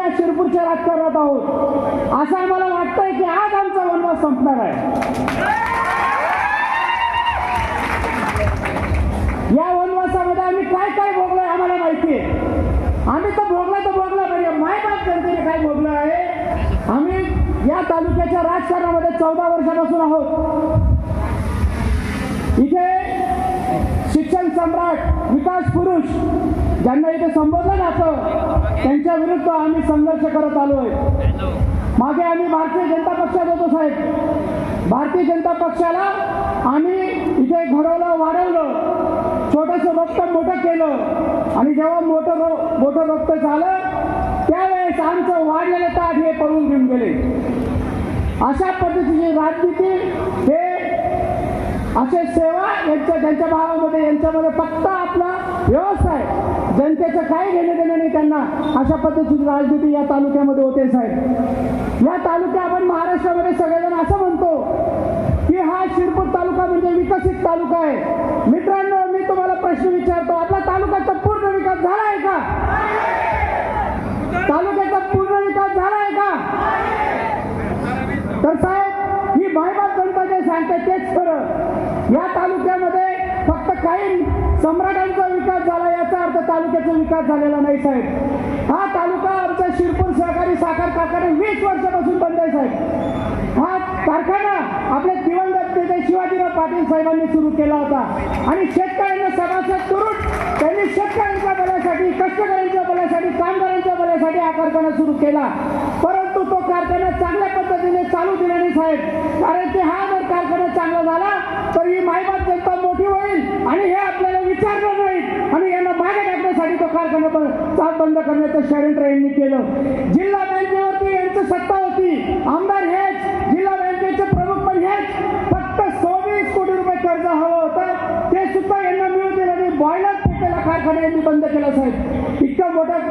या शिरपूरच्या राजकारणात आहोत. असं आम्हाला वाटतंय की आज आमचा वनवास संपणार आहे. या वनवासामध्ये आम्ही काय काय भोगलोय आम्हाला माहिती आहे. आम्ही तर भोगला तर भोगलं म्हणजे मायबाप जनतेने काय भोगलं आहे? आम्ही या तालुक्याच्या राजकारणामध्ये चौदा वर्षापासून आहोत. इथे शिक्षण सम्राट विकास पुरुष ज्यांना इथे संबोधलं जातं त्यांच्या विरुद्ध आम्ही संघर्ष करत आलोय. मागे आम्ही भारतीय जनता पक्षात होतो साहेब. भारतीय जनता पक्षाला आम्ही इथे घडवलं वाढवलं छोटंसं रक्त मोठं केलं. आणि जेव्हा मोठं रो मोठं रक्त झालं त्यावेळेस आमचं वाढलेलं ताट हे पळून घेऊन गेले. अशा पद्धतीची राजनीती हे असे सेवा यांच्या त्यांच्या भावामध्ये यांच्यामध्ये फक्त आपला व्यवसाय जनतेचं काही घेणे देणे नाही त्यांना. अशा पद्धतीची राजनीती या तालुक्यामध्ये होते साहेब. या तालुक्या आपण महाराष्ट्रामध्ये सगळेजण असं म्हणतो की हा शिरपूर तालुका म्हणजे विकसित तालुका आहे. मित्रांनो मी तुम्हाला प्रश्न विचारतो. आपला तालुक्याचा पूर्ण विकास झाला आहे का तालुक्याचा पूर्ण विकास झाला आहे का तर साहेब ही मायबाप जनता जे सांगते तेच खरं या तालुक्यामध्ये फक्त काही सम्राटांचा विकास झाला याचा अर्थ तालुक्याचा विकास झालेला नाही साहेब. हा तालुका आमचा शिरपूर सहकारी साखर कारखाना वीस वर्षापासून बंद आहे साहेब. हा कारखाना आपले दिवंगत नेते शिवाजीराव पाटील साहेबांनी सुरू केला होता. आणि शेतकऱ्यांना सभासद करून त्यांनी शेतकऱ्यांच्या भल्यासाठी कष्टकऱ्यांच्या भल्यासाठी कामगारांच्या भल्यासाठी हा कारखाना सुरू केला. परंतु तो कारखाना चांगल्या पद्धतीने चालू दिला साहेब अरे ते हा जर कारखाना चांगला झाला तर ही मायबाप जनता मोठी होईल आणि हे आपल्याला विचारणार नाही आणि यांना मागे टाकण्यासाठी तो कारखाना बंद चाल बंद करण्याचं षडयंत्र यांनी केलं. जिल्हा बँकेवरती यांची सत्ता होती. आमदार हेच. जिल्हा बँकेचे प्रमुख पण हेच. फक्त सव्वीस कोटी रुपये कर्ज हवं होतं. ते सुद्धा यांना मिळू दिलं नाही. बॉयलर पेटेला कारखाना यांनी बंद केला साहेब. इतकं मोठं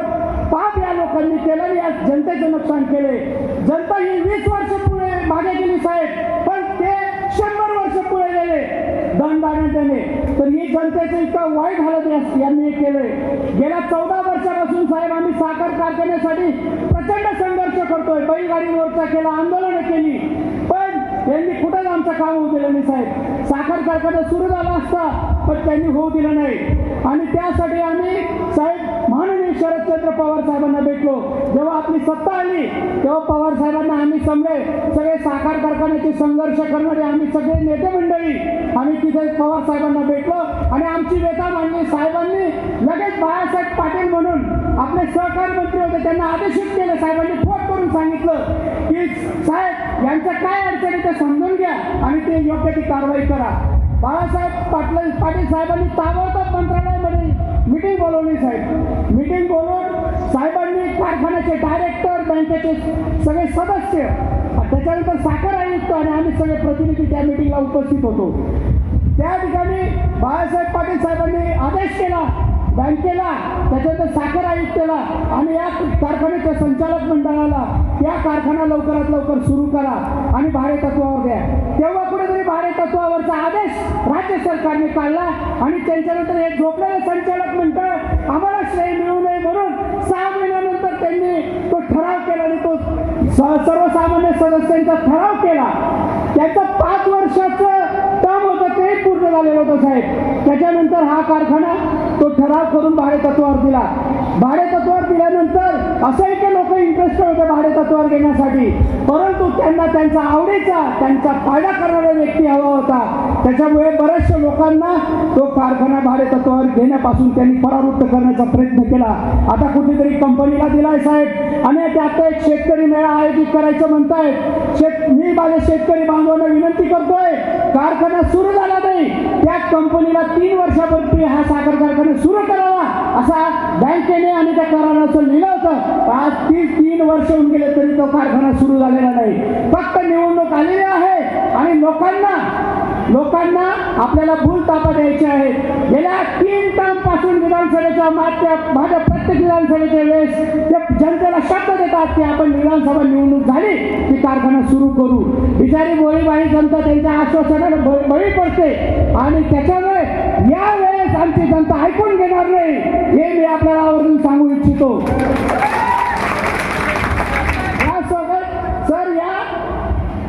पाप या लोकांनी केलं आणि या जनतेचं नुकसान केले जनता ही वीस वर्ष पुढे मागे गेली साहेब. पण ते शंभर वर्ष पुढे गेले. दंडाने तर ही जनतेचं इतकं वाईट हालत यांनी केलंय. गेल्या चौदा वर्षापासून साहेब आम्ही साखर कारखान्यासाठी प्रचंड संघर्ष करतोय. बैलगाडी मोर्चा केला आंदोलन केली. पण त्यांनी कुठेच आमचं काम होऊ दिलं नाही साहेब. साखर कारखाना सुरू झाला असता पण त्यांनी होऊ दिलं नाही. आणि त्यासाठी आम्ही साहेब आम्ही शरदचंद्र पवार साहेबांना भेटलो. जेव्हा आपली सत्ता आली तेव्हा पवार साहेबांना आम्ही समजे सगळे साखर कारखान्याचे संघर्ष करणारे आम्ही सगळे नेते मंडळी आम्ही तिथे पवार साहेबांना भेटलो. आणि आमची नेता मांडली साहेबांनी लगेच बाळासाहेब पाटील म्हणून आपले सहकार मंत्री होते त्यांना आदेशित केले. साहेबांनी फोन करून सांगितलं की साहेब यांच्या काय अडचणी आहे ते समजून घ्या आणि ते योग्य ती कारवाई करा. बाळासाहेब पाटील पाटील साहेबांनी ताबडतोब मंत्रालयामध्ये मिटिंग बोलवली साहेब. मिटिंग बोलवून साहेबांनी कारखान्याचे डायरेक्टर बँकेचे सगळे सदस्य त्याच्यानंतर साखर आयुक्त आणि आम्ही सगळे प्रतिनिधी त्या मिटिंगला उपस्थित होतो. त्या ठिकाणी बाळासाहेब पाटील साहेबांनी आदेश केला बँकेला त्याच्यानंतर साखर आयुक्ताला आणि या कारखान्याच्या संचालक मंडळाला या कारखाना लवकरात लवकर सुरू करा आणि भाडे तत्वावर द्या. तेव्हा कुठेतरी भाडे तत्वावरचा आदेश राज्य सरकारने काढला आणि त्यांच्यानंतर हे झोपलेलं संचालक मंडळ आम्हाला श्रेय मिळू नये म्हणून सहा महिन्यानंतर त्यांनी तो ठराव केला आणि तो सर्वसामान्य सदस्यांचा ठराव केला. त्याचं पाच वर्षाचं टर्म होतं ते पूर्ण झालेलं होतं साहेब. त्याच्यानंतर हा कारखाना तो ठराव करून भाडे तत्वावर दिला. भाडेतत्वावर दिल्यानंतर असंही ते लोक इंटरेस्ट होते भाडेतत्वावर घेण्यासाठी. परंतु त्यांना त्यांचा आवडीचा त्यांचा फायदा करणारा व्यक्ती हवा होता. त्याच्यामुळे बऱ्याचशा लोकांना तो कारखाना भाडेतत्वावर घेण्यापासून त्यांनी परावृत्त करण्याचा प्रयत्न केला. आता कुठेतरी कंपनीला दिलाय साहेब. आणि ते आता एक शेतकरी मेळा आयोजित करायचं म्हणतायत. शेत मी माझ्या शेतकरी बांधवांना विनंती करतोय कारखाना सुरू झाला नाही. त्या कंपनीला तीन वर्षापूर्वी हा साखर कारखाना सुरू करावा असा बँकेने आणि त्या कराराचं लिहिलं होतं आज तीस तीन वर्ष होऊन गेले तरी तो कारखाना सुरू झालेला नाही. फक्त निवडणूक आलेली आहे आणि लोकांना लोकांना आपल्याला भूल तापा द्यायचे आहेत गेल्या तीन टर्मपासून विधानसभेच्या मागच्या माझ्या प्रत्येक विधानसभेच्या वेळेस ते जनतेला शब्द देतात की आपण विधानसभा निवडणूक झाली की कारखाना सुरू करू. बिचारी गोळीबाई जनता त्यांच्या आश्वासनाला बळी बळी पडते. आणि त्याच्यामुळे या वेळेस आमची जनता ऐकून घेणार नाही हे मी आपल्याला आवर्जून सांगू इच्छितो. यासोबत सर या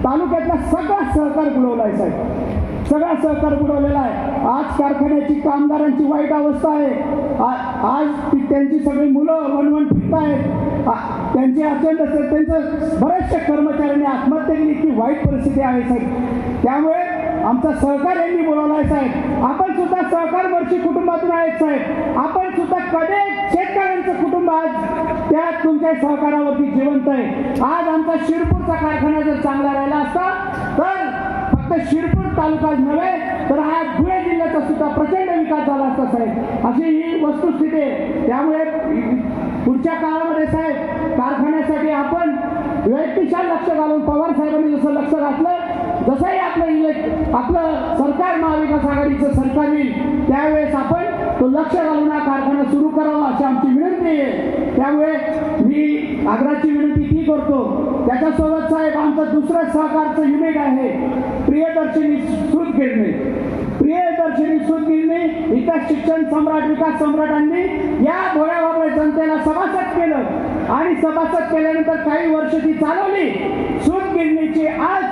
तालुक्यातला सगळा सहकार बुडवलाय साहेब. सगळा सहकार बुडवलेला आहे. आज कारखान्याची कामगारांची वाईट अवस्था आहे. आज त्यांची सगळी मुलं वणवण फिरत आहेत त्यांची असेल त्यांचं बऱ्याचशा कर्मचाऱ्यांनी आत्महत्या केली की वाईट परिस्थिती आहे साहेब. त्यामुळे आमचा सहकार यांनी बोलावला आहे साहेब. आपण सुद्धा सहकार वर्षी कुटुंबातून आहेत साहेब. आपण सुद्धा कधी शेतकऱ्यांचं कुटुंब आज त्या तुमच्या सहकारावरती जिवंत आहे. आज आमचा शिरपूरचा कारखाना जर चांगला राहिला असता तर फक्त शिरपूर तालुकाच नव्हे तर हा धुळे जिल्ह्याचा सुद्धा प्रचंड विकास झाला असता साहेब. अशी ही वस्तुस्थिती आहे. त्यामुळे पुढच्या काळामध्ये साहेब कारखान्यासाठी आपण व्यक्तिशा लक्ष घालून पवार साहेबांनी जसं लक्ष घातलं जसंही आपलं इलेक्ट आपलं सरकार महाविकास आघाडीचं सरकार येईल त्यावेळेस आपण तो लक्ष घालून हा कारखाना सुरू करावा अशी आमची विनंती आहे. त्यामुळे मी आग्राची विनंती ती करतो. त्याच्यासोबत साहेब आमचं दुसरं सहकारचं युनिट आहे प्रियदर्शनी सुत गिरणे. प्रियदर्शनी सुत गिरणे इथं शिक्षण सम्राट विकास सम्राटांनी या भोळ्याभाबळे जनतेला सभासद केलं. आणि सभासद केल्यानंतर काही वर्ष ती चालवली. सुत गिरणीची आज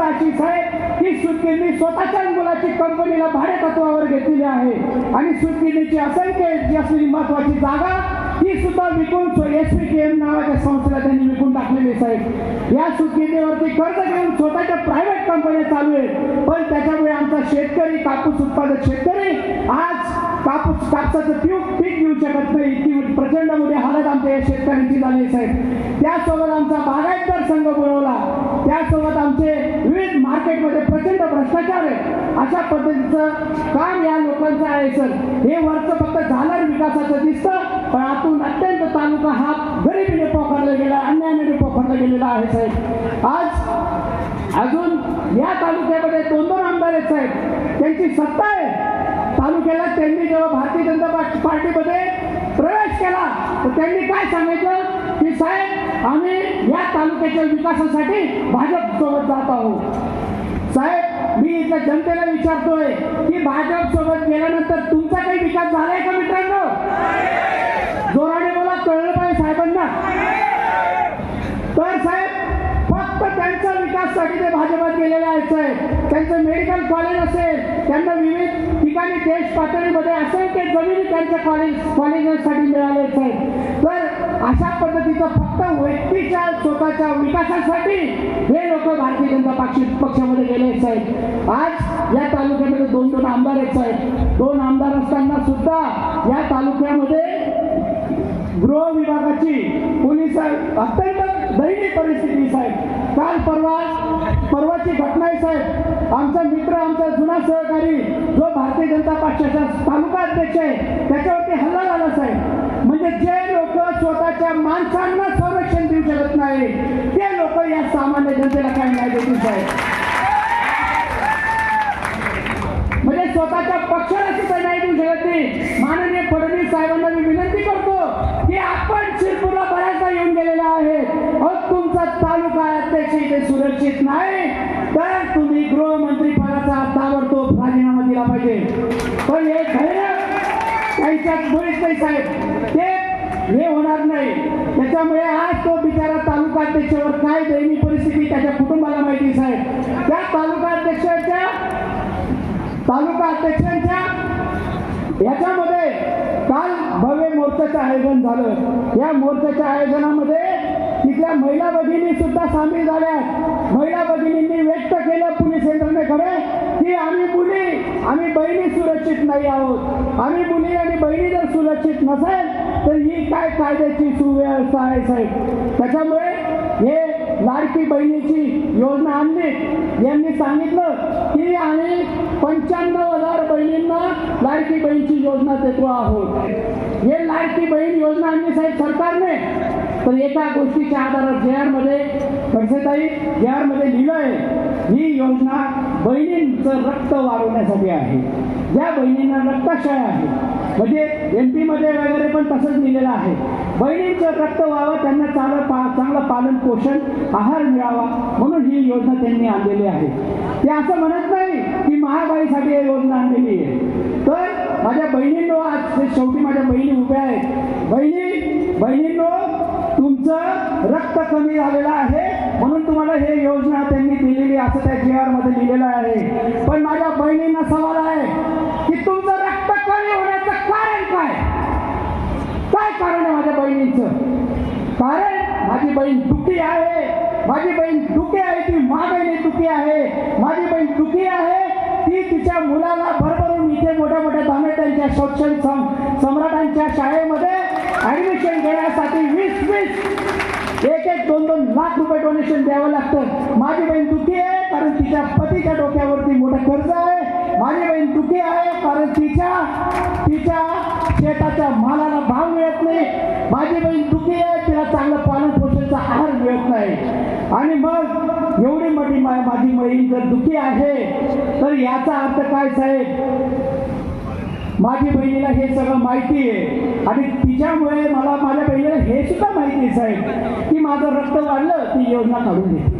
अवस्था साहेब ही सूतगिरणी स्वतःच्या मुलाची कंपनीला भाडे तत्वावर घेतलेली आहे. आणि सूतगिरणीची असंख्य असलेली महत्वाची जागा ती सुद्धा विकून एस पी के एम नावाच्या संस्थेला त्यांनी विकून टाकलेली साहेब. या सूतगिरणीवरती कर्ज घेऊन स्वतःच्या प्रायव्हेट कंपन्या चालू आहेत पण त्याच्यामुळे आमचा शेतकरी कापूस उत्पादक शेतकरी आज कापूस कापसाचं पीक पीक घेऊ शकत नाही. इतकी प्रचंड मोठी हालत आमच्या या शेतकऱ्यांची झाली आहे, साहेब. त्यासोबत आमचा बागायतदार संघ बोलवला. त्यासोबत आमचे विविध मार्केटमध्ये प्रचंड भ्रष्टाचार आहे. अशा पद्धतीचं काम या लोकांचं आहे सर. हे वरचं फक्त झालं विकासाचं दिसतं पण आतून अत्यंत तालुका हा गरिबीने पोखरला गेला अन्यायाने पोखरला गेलेला आहे साहेब. आज अजून या तालुक्यामध्ये दोन दोन आमदार आहेत साहेब. त्यांची सत्ता आहे. तालुक्याला त्यांनी जेव्हा भारतीय जनता पार्टीमध्ये प्रवेश केला तर त्यांनी काय सांगितलं की साहेब आम्ही या तालुक्याच्या विकासासाठी भाजप सोबत जात आहोत. साहेब मी इथं जनतेला विचारतोय की भाजप सोबत गेल्यानंतर तुमचा काही विकास झालाय का मित्रांनो? जोराने बोला कळलं पाहिजे साहेबांना. तर साहेब फक्त त्यांच्या विकाससाठी ते भाजपात गेलेले आहेत साहेब त्यांचं मेडिकल कॉलेज असेल त्यांना विविध ठिकाणी देश पातळीमध्ये असेल ते जमिनी त्यांच्या कॉलेज कॉलेजेससाठी मिळाले साहेब. तर अशा पद्धतीचं फक्त व्यक्तीच्या स्वतःच्या विकासासाठी हे लोक भारतीय जनता पक्ष पक्षामध्ये गेले साहेब. आज या तालुक्यामध्ये दोन दोन आमदार आहेत साहेब. दोन आमदार असताना सुद्धा या तालुक्यामध्ये गृह विभागाची पोलीस अत्यंत दैनिक परिस्थिती साहेब. काल परवा परवाची घटना आहे साहेब. आमचा मित्र आमचा जुना सहकारी जो भारतीय जनता पक्षाचा तालुका अध्यक्ष आहे त्याच्यावरती हल्ला झाला साहेब. म्हणजे जे स्वतःच्या माणसांना संरक्षण देऊ शकत नाही. ते लोक या सामान्य जनतेला काय नाही देतील साहेब म्हणजे स्वतःच्या पक्षाला सुद्धा नाही देऊ शकत नाही माननीय फडणवीस साहेबांना मी विनंती करतो की आपण शिरपूरला बऱ्याचदा येऊन गेलेला आहे. अहो तुमचा तालुका अध्यक्ष इथे सुरक्षित नाही. तर तुम्ही गृहमंत्री पदाचा ताबडतोब राजीनामा दिला पाहिजे. पण हे धैर्य त्यांच्यात बरेच नाही साहेब. ते हे होणार नाही. त्याच्यामुळे आज तो बिचारा तालुका अध्यक्षावर काय दैनिक परिस्थिती त्याच्या कुटुंबाला माहिती साहेब? त्या तालुका अध्यक्षाच्या तालुका अध्यक्षांच्या याच्यामध्ये काल भव्य मोर्चाचं आयोजन झालं. या मोर्चाच्या आयोजनामध्ये तिथल्या महिला भगिनी सुद्धा सामील झाल्या महिला भगिनींनी व्यक्त केलं पोलीस यंत्रणेकडे की आम्ही मुली आम्ही नाही आहोत. आम्ही मुली आणि बहिणी जर सुरक्षित नसेल तर ही काय कायद्याची सुव्यवस्था आहे साहेब? त्याच्यामुळे हे लाडकी बहिणीची योजना आणली. यांनी सांगितलं की आम्ही पंच्याण्णव हजार बहिणींना लाडकी बहिणीची योजना देतो आहोत. हे लाडकी बहीण योजना आणली साहेब सरकारने. तर एका गोष्टीच्या आधारात जे आरमध्ये खडसेताई जे आरमध्ये लिहिलं आहे. ही योजना बहिणींचं रक्त वाढवण्यासाठी आहे. ज्या बहिणींना रक्तक्षय आहे म्हणजे एम पीमध्ये वगैरे पण तसंच लिहिलेलं आहे. बहिणींचं रक्त व्हावं त्यांना चांगलं पा चांगलं पालन पोषण आहार मिळावा म्हणून ही योजना त्यांनी आणलेली आहे. ते असं म्हणत नाही की महागाईसाठी ही योजना आणलेली आहे. तर माझ्या बहिणींनो आज ते शेवटी माझ्या बहिणी उभ्या आहेत. बहिणी बहिणींनो तुमचं रक्त कमी झालेलं आहे. म्हणून तुम्हाला हे योजना त्यांनी दिलेली असं त्या जी आरमध्ये लिहिलेलं आहे. पण माझ्या बहिणींना सवाल आहे की तुमचं रक्त कमी होण्याचं कारण काय? काय कारण आहे माझ्या बहिणींचं? कारण माझी बहीण दुखी आहे. माझी बहीण दुखी आहे ती मागणी दुखी आहे. माझी बहीण दुखी आहे ती तिच्या मुलाला भरभरून इथे मोठ्या मोठ्या धामेट्यांच्या शैक्षणिक सम- सम्राटांच्या शाळेमध्ये ऍडमिशन घेण्यासाठी वीस वीस एक एक दोन दोन लाख रुपये डोनेशन द्यावं लागतं. माझी बहीण दुखी आहे कारण तिच्या पतीच्या डोक्यावरती मोठा कर्ज आहे. माझी बहीण दुखी आहे कारण तिच्या तिच्या शेताच्या मालाला भाव मिळत नाही. माझी बहीण दुखी आहे तिला चांगलं पालन पोषणाचा आहार मिळत नाही. आणि मग एवढी मोठी माझी बहीण जर दुखी आहे तर याचा अर्थ काय साहेब? माझी बहिणीला हे सगळं माहिती आहे. आणि तिच्यामुळे मला माझ्या बहिणीला हे नाही साहेब की माझं रक्त वाढलं ती योजना काढून घेते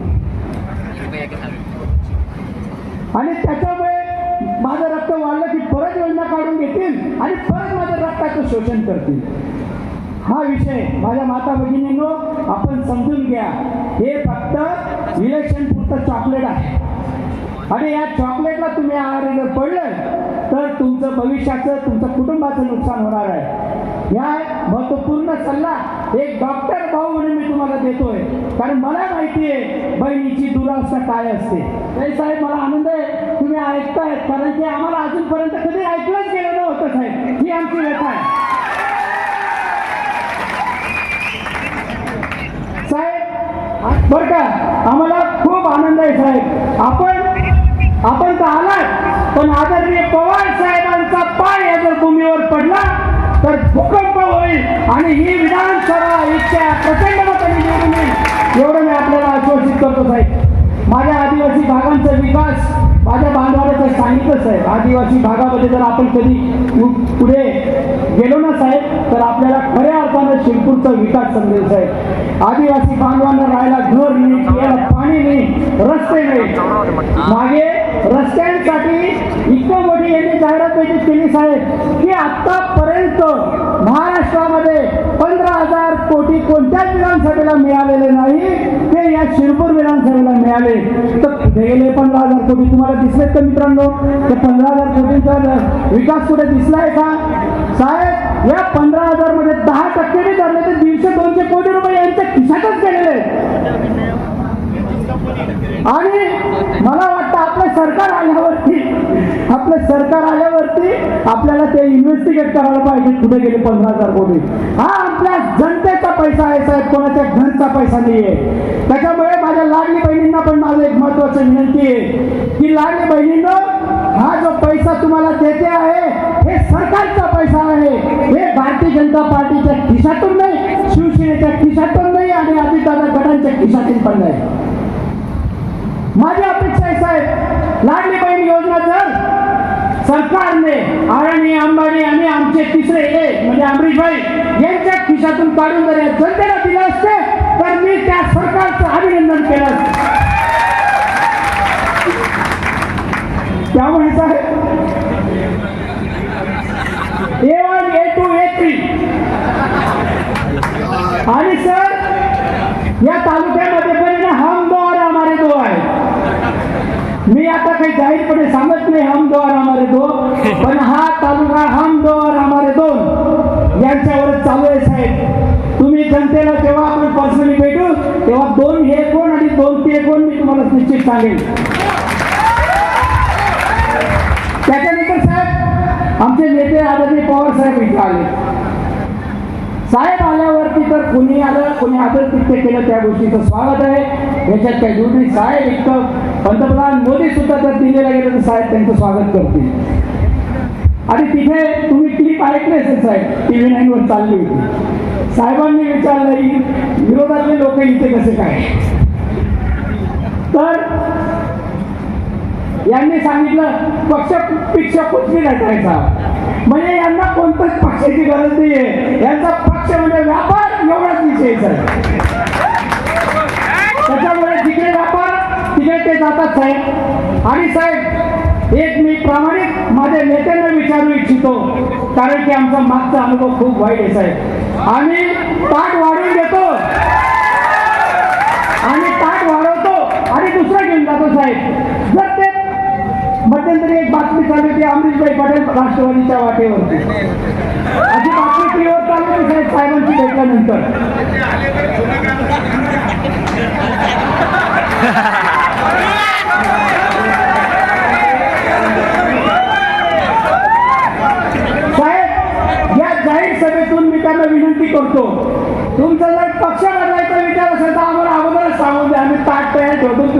आणि त्याच्यामुळे माझं रक्त वाढलं की परत योजना काढून घेतील आणि परत माझ्या रक्ताचं शोषण करतील. हा विषय माझ्या माता भगिनींनो आपण समजून घ्या. हे फक्त इलेक्शन पुरतं चॉकलेट आहे. आणि या चॉकलेटला तुम्ही आहार जर पडलं तर तुमचं भविष्याचं तुमचं कुटुंबाचं नुकसान होणार आहे. या महत्त्वपूर्ण सल्ला एक डॉक्टर भाऊ म्हणून मी तुम्हाला देतोय. कारण मला माहिती आहे बहिणीची दुरावस्था काय असते. नाही साहेब मला आनंद आहे. तुम्ही ऐकतायत कारण की आम्हाला अजूनपर्यंत कधी ऐकलंच गेलं नव्हतं साहेब. ही आमची व्यथा आहे. साहेब बर का आम्हाला खूप आनंद आहे साहेब. आपण आपण तर आलात पण आदरणीय पवार साहेबांचा पाय या जर भूमीवर पडला तर भूकंप होईल आणि ही विधानसभा इच्छा प्रचंड मतांनी निवडून येईल. एवढं मी आपल्याला आश्वासित करतो साहेब. माझ्या आदिवासी भागांचा विकास माझ्या बांधवाला सांगितलंच आहे आदिवासी भागामध्ये जर आपण कधी पुढे गेलो ना साहेब तर आपल्याला खऱ्या अर्थानं शिरपूरचा विकास समजेल साहेब. आदिवासी बांधवांना राहायला घर नाही पियाला पाणी नाही रस्ते नाही. मागे रस्त्यांसाठी इतकं मोठी यांनी जाहिरात पेटी केली साहेब की शकतो महाराष्ट्रामध्ये पंधरा हजार कोटी कोणत्याच विधानसभेला मिळालेले नाही. ते या शिरपूर विधानसभेला मिळाले. तर गेले पंधरा हजार कोटी. तुम्हाला दिसलेत का मित्रांनो? ते पंधरा हजार कोटींचा विकास कुठे दिसलाय का? साहेब या पंधरा हजारमध्ये दहा टक्के बी धरले तर दीडशे दोनशे कोटी रुपये यांच्या खिशातच गेलेले आणि मला वाटतं आपलं सरकार आल्यावरती आपलं सरकार आल्यावरती आपल्याला ते इन्व्हेस्टिगेट करायला पाहिजे. कुठे गेले? पंधरा हजार कोटी. हा आपल्या जनतेचा पैसा आहे साहेब. कोणाच्या घरचा पैसा नाहीये. त्याच्यामुळे माझ्या लाडली बहिणींना पण माझं एक महत्वाची विनंती आहे की लाडली बहिणीनं हा जो पैसा तुम्हाला देते आहे हे सरकारचा पैसा आहे. हे भारतीय जनता पार्टीच्या खिशातून नाही शिवसेनेच्या खिशातून नाही आणि अजितदादा गटांच्या खिशातून पण नाही. माझी अपेक्षा आहे साहेब लाडली बहीण योजना जर सरकारने आरणी अंबानी आणि आमचे तिसरे एक म्हणजे अमरीशभाई यांच्या खिशातून काढून जर जनतेला दिलं असते तर मी त्या सरकारचं अभिनंदन केलं असतं. त्यामुळे साहेब A one A two A three आणि सर या तालुक्यामध्ये पण हम द्वारा और हमारे दो आहे मी आता काही जाहीरपणे सांगत नाही हम द्वारा हा तालुका हमारे दोन. यांच्यावर चालू आहे साहेब. तुम्ही जनतेला जेव्हा आपण पर्सनली भेटू तेव्हा दोन हे कोण आणि दोन ते कोण मी तुम्हाला निश्चित सांगेन. त्याच्यानंतर साहेब आमचे नेते आदरणीय पवार साहेब इथे आले. साहेब आल्यावरती तर कुणी आलं कुणी कृत्य केलं त्या गोष्टीचं स्वागत आहे. याच्यात काही दूर साहेब इतकं पंतप्रधान मोदी सुद्धा जर दिलेला गेलं तर साहेब त्यांचं स्वागत करतील. आणि तिथे तुम्ही क्लिप ऐकले असेल साहेब? टी व्ही नाईनवर चालली. होती साहेबांनी विचारलं की विरोधातले लोक इथे कसे काय? तर यांनी सांगितलं पक्ष पिक्ष कुठली भी म्हणजे यांना कोणत्याच पक्षाची गरज नाहीये. यांचा पक्ष म्हणजे व्यापार एवढाच विषय सर त्याच्यामुळे जिकडे व्यापार तिकडे ते जातात साहेब. आणि साहेब एक मी प्रामाणिक माझ्या नेत्यांना विचारू इच्छितो कारण की आमचा मागचा अनुभव खूप वाईट आहे साहेब. आम्ही ताट वाढून देतो. आणि ताट वाढवतो आणि दुसरा घेऊन जातो साहेब. जर ते मध्यंतरी एक बातमी चालू होती अमरीशभाई पटेल राष्ट्रवादीच्या वाटेवरती. अशी बातमी टीव्हीवर चालू साहेब साहेबांची भेटल्यानंतर.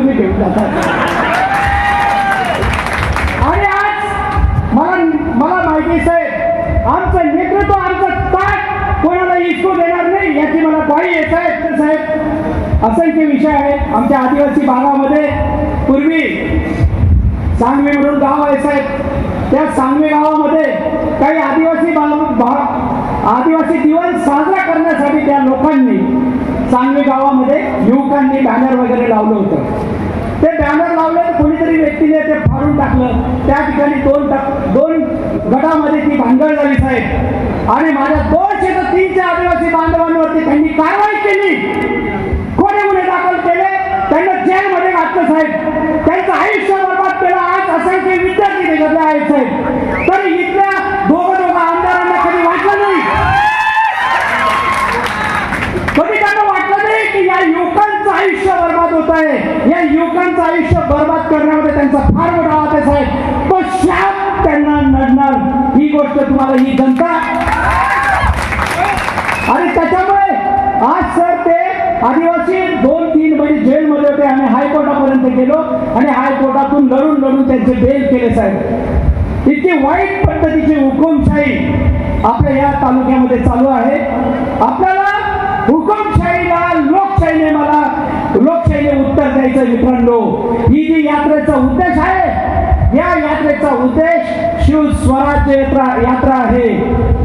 तुम्ही घेऊन जाता. आणि आज मला मला माहिती साहेब आमचं नेतृत्व आमचं ताट कोणाला इस्कू देणार नाही याची मला ग्वाही आहे साहेब तर साहेब असंख्य विषय आहेत. आमच्या आदिवासी भागामध्ये पूर्वी सांगवी म्हणून गाव आहे साहेब. त्या सांगवी गावामध्ये काही आदिवासी बा- आदिवासी दिवस साजरा करण्यासाठी त्या लोकांनी सांगवी गावामध्ये युवकांनी बॅनर वगैरे लावलं होतं. ते बॅनर लावले तर कोणीतरी व्यक्तीने ते फाडून टाकलं. त्या ठिकाणी दोन टाक- दोन गटामध्ये ती भांडण झाली साहेब. आणि माझ्या दोनशे तर तीनशे आदिवासी बांधवांवरती त्यांनी कारवाई केली. कोणी गुन्हे दाखल केले? त्यांना जेलमध्ये घातलं साहेब. त्यांचं आयुष्य बर्बाद केलं. आज असंख्य विद्यार्थी त्याच्यातले आहेत साहेब. तरी करण्यामध्ये त्यांचा फार मोठा हात आहे तो शाप त्यांना नडणार. ही गोष्ट तुम्हाला ही जनता. आणि त्याच्यामुळे आज सर ते आदिवासी दोन तीन म्हणजे जेलमध्ये होते. आम्ही हायकोर्टापर्यंत गेलो आणि हायकोर्टातून लढून लढून त्यांचे बेल केले साहेब. इतकी वाईट पद्धतीची हुकुमशाही आपल्या या तालुक्यामध्ये चालू आहे. आपल्याला हुकुमशाहीला लोकशाहीने मला लोकशाहीने उत्तर द्यायचं मित्रांनो. ही जी यात्रेचा उद्देश आहे या यात्रेचा उद्देश शिव स्वराज्य यात्रा यात्रा आहे.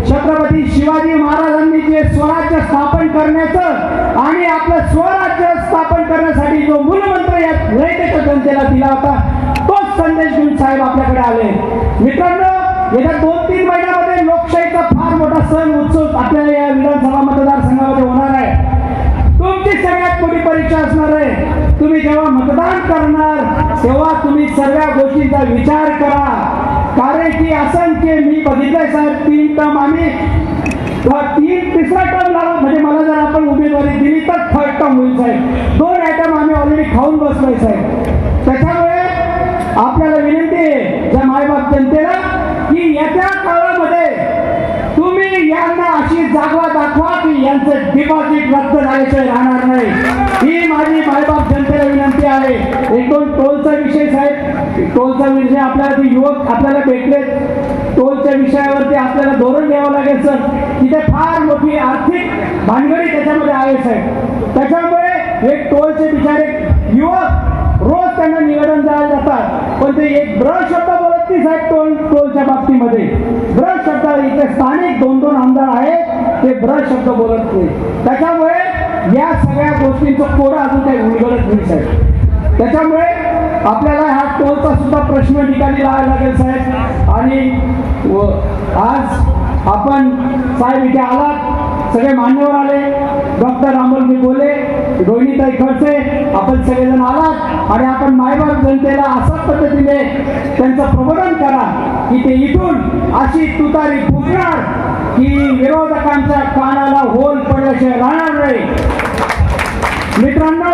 छत्रपती शिवाजी महाराजांनी जे स्वराज्य स्थापन करण्याचं आणि आपलं स्वराज्य स्थापन करण्यासाठी जो मूलमंत्र या रयतेच्या जनतेला दिला होता तोच संदेश घेऊन साहेब आपल्याकडे आले. मित्रांनो येत्या दोन तीन महिन्यामध्ये लोकशाहीचा फार मोठा सण उत्सव आपल्या या विधानसभा मतदारसंघामध्ये होणार आहे. तुमची सगळ्यात मोठी परीक्षा असणार आहे. तुम्ही जेव्हा मतदान करणार तेव्हा तुम्ही सर्व गोष्टींचा विचार करा. कारण की असंख्य मी बघितलंय साहेब तीन टर्म आम्ही तीन तिसरा टर्म लावा. म्हणजे मला जर आपण उमेदवारी दिली तर थर्ड टर्म होईल साहेब. दोन आयटम आम्ही ऑलरेडी खाऊन बसलोय साहेब त्याच्यामुळे आपल्याला विनंती आहे ज्या मायबाप जनतेला की येत्या काळामध्ये तुम्ही यांना अशी जागवा त्यांचं डिपॉझिट रद्द झाल्याशिवाय राहणार नाही. ही माझी मायबाप जनतेला विनंती आहे. एक दोन टोलचा विषय साहेब टोलचा विषय आपल्याला ते युवक आपल्याला भेटले. टोलच्या विषयावरती आपल्याला धोरण द्यावं लागेल सर. तिथे फार मोठी आर्थिक भानगडी त्याच्यामध्ये आहे साहेब. त्याच्यामुळे एक टोलचे बिचारे युवक रोज त्यांना निवेदन द्यायला जातात. पण ते एक ब्रश होता बोलत नाही टोल टोलच्या बाबतीमध्ये. ब्रश शब्द इथे स्थानिक दोन दोन आमदार आहेत ते ब्रश शब्द बोलत नाही. त्याच्यामुळे या सगळ्या गोष्टींचं कोडं अजून काही उलगडत नाही साहेब. त्याच्यामुळे आपल्याला हा टोलचा सुद्धा प्रश्न ठिकाणी लावायला लागेल साहेब. आणि व आज आपण साहेब इथे आलात. सगळे मान्यवर आले. डॉक्टर रामोलजी बोले रोहिणीताई खडसे आपण सगळेजण आलात आणि आपण मायबाप जनतेला असाच पद्धतीने त्यांचं प्रबोधन करा. की ते इथून अशी तुतारी फुटणार की विरोधकांच्या कानाला होल पडल्याशिवाय राहणार नाही. मित्रांनो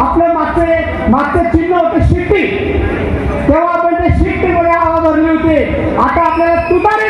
आपले मागचे मागचे चिन्ह होते शिट्टी. तेव्हा आपण ते शिट्टीमध्ये आवाज भरली होती. आता आपल्याला तुतारी